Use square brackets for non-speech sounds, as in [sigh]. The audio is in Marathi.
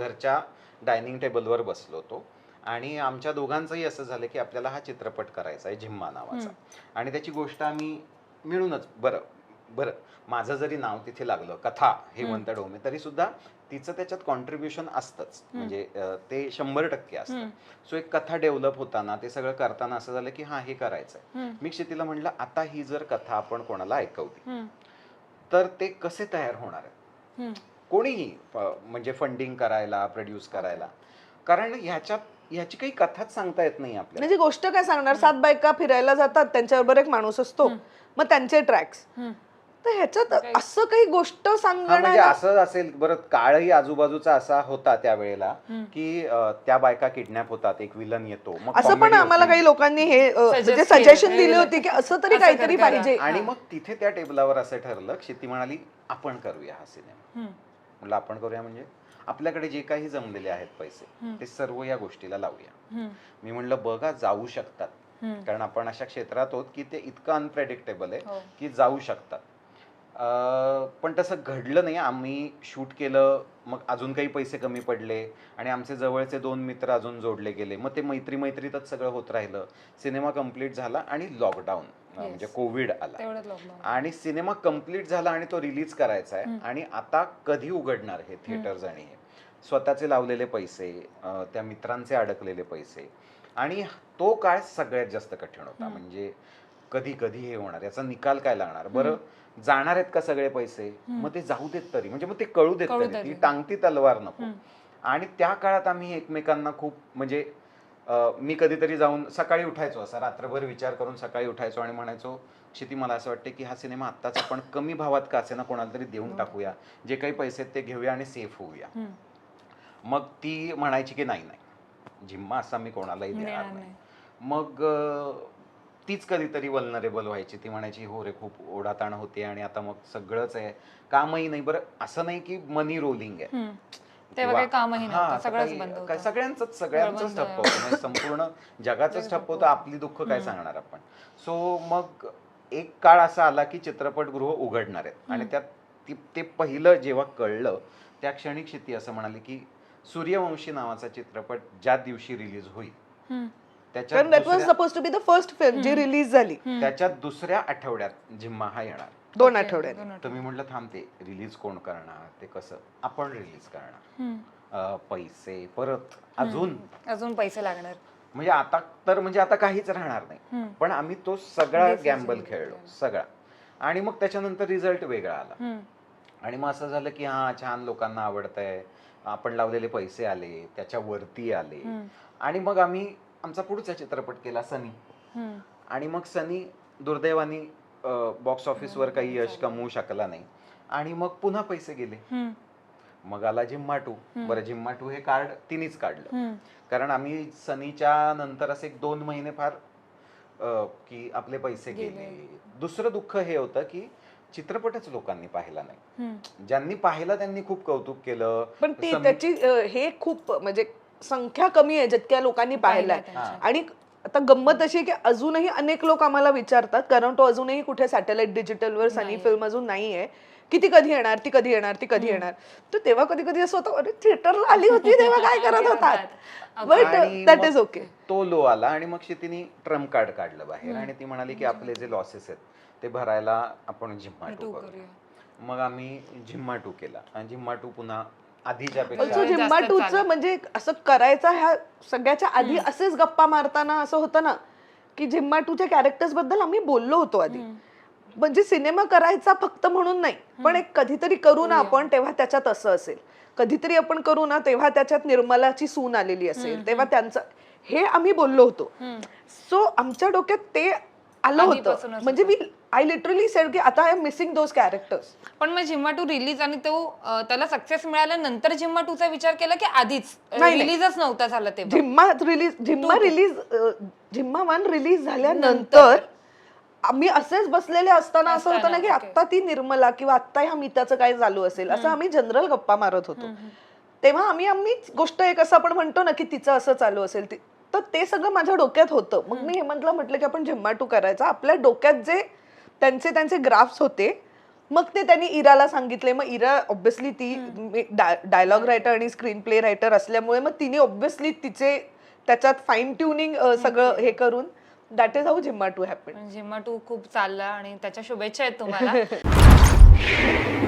घरच्या डायनिंग टेबलवर बसलो होतो. आणि आमच्या दोघांचंही असं झालं की आपल्याला हा चित्रपट करायचा आहे झिम्मा नावाचा. आणि त्याची गोष्ट आम्ही मिळूनच बरं बरं माझं जरी नाव तिथे लागलं कथा हेमंत डोमे तरी सुद्धा तिचं त्याच्यात कॉन्ट्रीब्युशन असतंच. म्हणजे ते शंभर टक्के असतं. सो एक कथा डेव्हलप होताना ते सगळं करताना असं झालं की हा हे करायचं आहे मी क्षितीला म्हणलं आता ही जर कथा आपण कोणाला ऐकवली तर ते कसे तयार होणार आहे कोणीही म्हणजे फंडिंग करायला प्रोड्यूस करायला. कारण ह्याच्यात ह्याची काही कथाच सांगता येत नाही आपल्याला. म्हणजे गोष्ट काय सांगणार? सात बायका फिरायला जातात त्यांच्याबरोबर एक माणूस असतो. मग त्यांचे ट्रॅक्स तर ह्याच्यात असं काही गोष्ट हा म्हणजे सांगणार असं असेल बरं काळही आजूबाजूचा असा होता त्यावेळेला की त्या बायका किडनॅप होतात एक विलन येतो असं पण आम्हाला होती. काही लोकांनी हे म्हणजे. सजेशन दिले होते की असं तरी काहीतरी. पाहिजे. आणि मग तिथे त्या टेबलावर असं ठरलं क्षिती म्हणाली आपण करूया हा सिनेमा. म्हणलं आपण करूया म्हणजे आपल्याकडे जे काही जमलेले आहेत पैसे ते सर्व या गोष्टीला लावूया. मी म्हणलं बघा जाऊ शकतात. कारण आपण अशा क्षेत्रात आहोत की ते इतकं अनप्रेडिक्टेबल आहे हो. की जाऊ शकतात. पण तसं घडलं नाही. आम्ही शूट केलं मग अजून काही पैसे कमी पडले आणि आमचे जवळचे दोन मित्र अजून जोडले गेले. मग ते मैत्री मैत्रीतच सगळं होत राहिलं. सिनेमा कंप्लीट झाला आणि लॉकडाऊन म्हणजे कोविड आला. आणि सिनेमा कंप्लीट झाला आणि तो रिलीज करायचा आहे. आणि आता कधी उघडणार हे थिएटर्स आणि हे? स्वतःचे लावलेले पैसे त्या मित्रांचे अडकलेले पैसे. आणि तो काळ सगळ्यात जास्त कठीण होता. म्हणजे कधी कधी हे होणार याचा निकाल काय लागणार? बरं जाणार आहेत का सगळे पैसे? मग ते जाऊ देत तरी म्हणजे मग ते कळू देत कळू तरी देत ती. टांगती तलवार नको. आणि त्या काळात आम्ही एकमेकांना खूप म्हणजे अं, मी कधीतरी जाऊन सकाळी उठायचो असा रात्रभर विचार करून सकाळी उठायचो आणि म्हणायचो क्षिती मला असं वाटते की हा सिनेमा आत्ताच आपण कमी भावात का असे ना कोणाला तरी देऊन टाकूया. जे काही पैसे आहेत ते घेऊया आणि सेफ होऊया. मग ती म्हणायची की नाही नाही. झिम्मा असा मी कोणालाही देणार देणार नाही. नाही. मग अं, तीच कधीतरी वल्नरेबल व्हायची. ती म्हणायची हो रे खूप ओढाताण होते आणि आता मग सगळंच आहे. कामही नाही. बरं असं नाही की मनी रोलिंग आहे. तेव्हा कामही काय सगळ्यांचंच बंद ठप्प. होतं. म्हणजे संपूर्ण जगाचंच ठप्प होतं. आपली दुःख काय सांगणार आपण? सो मग एक काळ असा आला की चित्रपटगृह उघडणार आहेत. आणि त्यात ती- ते पहिलं जेव्हा कळलं त्या क्षणी क्षिती असं म्हणाले की सूर्यवंशी नावाचा चित्रपट ज्या दिवशी रिलीज होईल त्याच्यात कारण दॅट वॉज दुसऱ्या- suppose to be the first film G release झाली. त्याच्यात दुसऱ्या आठवड्यात झिम्मा हा येणार. दोन आठवड्यात. तर मी म्हटलं थांबते रिलीज कोण करणार? ते कसं? आपण रिलीज करणार. अं, पैसे परत अजून. अजून पैसे लागणार. म्हणजे आता तर म्हणजे आता काहीच राहणार नाही. पण आम्ही तो सगळा गॅम्बल खेळलो सगळा. आणि मग त्याच्यानंतर रिझल्ट वेगळा आला. आणि मग असं झालं की हा छान लोकांना आवडतंय. आपण लावलेले पैसे आले त्याच्या वरती आले. आणि मग आम्ही आमचा पुढचा चित्रपट केला सनी. आणि मग सनी दुर्दैवानी बॉक्स ऑफिसवर काही यश कमवू शकला नाही. आणि मग पुन्हा पैसे गेले. मग आला झिम्मा टू. बरं झिम्मा टू हे कार्ड तिनेच काढलं. कारण आम्ही सनीच्या नंतर असे एक दोन महिने फार की आपले पैसे गेले. दुसरं दुःख हे होतं की चित्रपटच लोकांनी पाहिला नाही. ज्यांनी पाहिला त्यांनी खूप कौतुक केलं. पण त्याची हे खूप म्हणजे संख्या कमी आहे जितक्या लोकांनी पाहिलाय. आणि आता गंमत अशी आहे की अजूनही अनेक लोक आम्हाला विचारतात कारण तो अजूनही कुठे सॅटेलाइट डिजिटलवर सनी फिल्म अजून नाही आहे की ती कधी येणार ती कधी येणार ती कधी येणार? तर तेव्हा कधी कधी असं होतं अरे थिएटरला आली होती तेव्हा [laughs] काय करत होतात? बट दॅट इज ओके तो लो आला आणि मग तिने ट्रम्प कार्ड काढलं बाहेर आणि ती म्हणाली की आपले जे लॉसेस आहेत ते भरायला आपण झिम्मा टू करूया. मग आम्ही झिम्मा टू केला. आणि झिम्मा टू पुन्हा आधीच्या ऑल्सो पेक्षा जास्त जिम्मा टूचं चालत. म्हणजे असं करायचं ह्या सगळ्याच्या आधी असेच गप्पा मारताना असं होतं ना की जिम्मा टूच्या कॅरेक्टर्सबद्दल आम्ही बोललो होतो आधी. म्हणजे सिनेमा करायचा फक्त म्हणून नाही पण एक कधीतरी करू ना आपण तेव्हा त्याच्यात असं असेल. कधीतरी आपण करू ना तेव्हा त्याच्यात निर्मलाची सून आलेली असेल. तेव्हा त्यांचं हे आम्ही बोललो होतो. सो आमच्या डोक्यात ते आलं होतं. आधीपासूनच म्हणजे मी आय लिटरली सेड की आता I am missing those characters पण मग झिम्मा टू रिलीज आणि तो अं, त्याला सक्सेस मिळाल्यानंतर झिम्मा टूचा विचार केला की आधीच नाही, नाही. रिलीजच नव्हता झाला तेव्हा. Jhimma release Jhimma release Jhimma one release झाल्यानंतर आम्ही असेच बसलेले असताना असं होतं ना की आता ती निर्मला किंवा आता ह्या मिताचं काय चालू असेल असं आम्ही जनरल गप्पा मारत होतो. तेव्हा आम्ही आम्ही गोष्ट एक असं आपण म्हणतो ना की तिचं असं चालू असेल ती- तर ते सगळं माझ्या डोक्यात होतं. मग मी हेमंतला म्हटलं की आपण झिम्मा टू करायचा. आपल्या डोक्यात जे त्यांचे त्यांचे ग्राफ्स होते. मग ते त्यांनी इराला सांगितले. मग इरा ऑब्विसली ती डायलॉग रायटर आणि स्क्रीन प्ले रायटर असल्यामुळे मग तिने ऑब्विसली तिचे त्याच्यात फाईन ट्युनिंग सगळं हे करून that is how Jhimma two happen Jhimma two खूप चालला आणि त्याच्या शुभेच्छा आहेत तुम्हाला. [laughs]